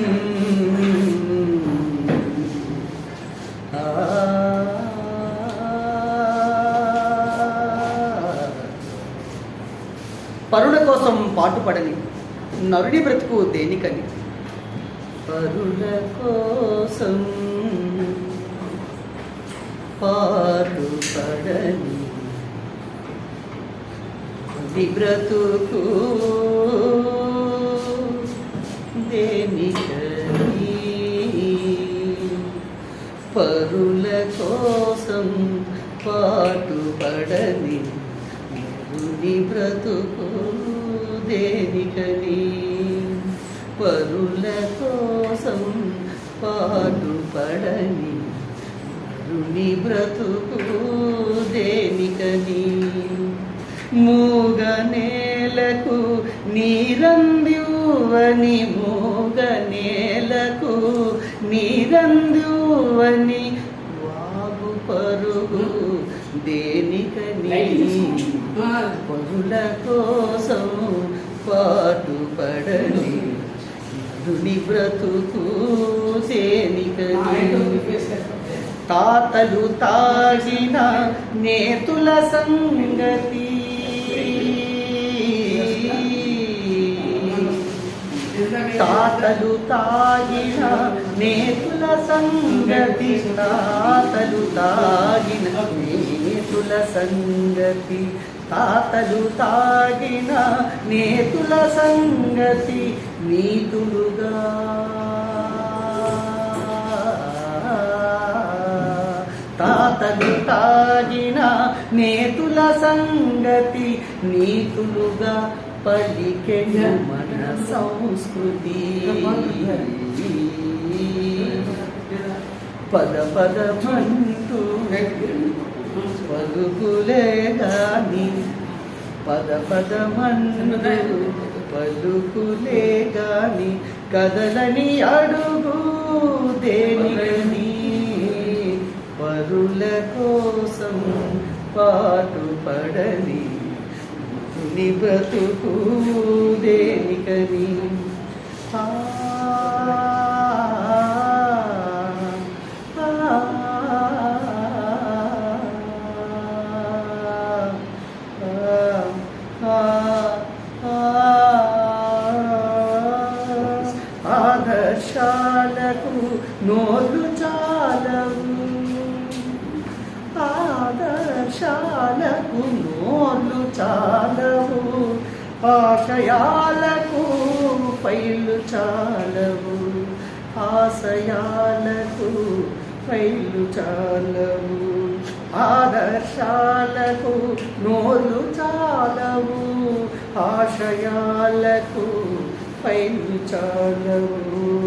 పరుణ పరుల కోసం పాటుపడని నరుడి బ్రతుకు దేనికని? పరుల కోసం పాటుపడని నరుడి బ్రతుకు దేనికని? పరుల కోసం పాటుపడని గురుని బ్రతుకు దేనికని? పరుల కోసం పాటుపడని గురుని బ్రతుకు దేనికని? మూగ నేలకు నీరందివని మూగ నేలకు నీరందివని వాగు పరుగు దేనికని పరుల కోసం పాటుపడని నరుని బ్రతుకు దేనికని? తాతలు తాగిన నేతుల సంగతి తాతలు తాగిన నేతుల సంగతి తాతలు తాగిన నేతుల సంగతి తాతలు తాగిన నేతుల సంగతి నీతులుగా. తాతలు తాగిన నేతుల సంగతి నీతులుగా. పలికెను మన సంస్కృతి పద పదమంటూ పలుకులే గాని. పద పదమంటూ పలుకులే గాని. కదలని అడుగు దేనికని. పరుల కోసం పాటుపడని నీ బ్రతుకు దేనికని? ఆదర్శాలకు నోలు చాలవు. ఆదర్శాలకు నోలు చాలవు. ఆశయాలకు పైలు చాలవు. ఆశయాలకు పైలు చాలవు. ఆదర్శాలకు నోలు చాలవు. ఆశయాలకు పైలు చాలవు.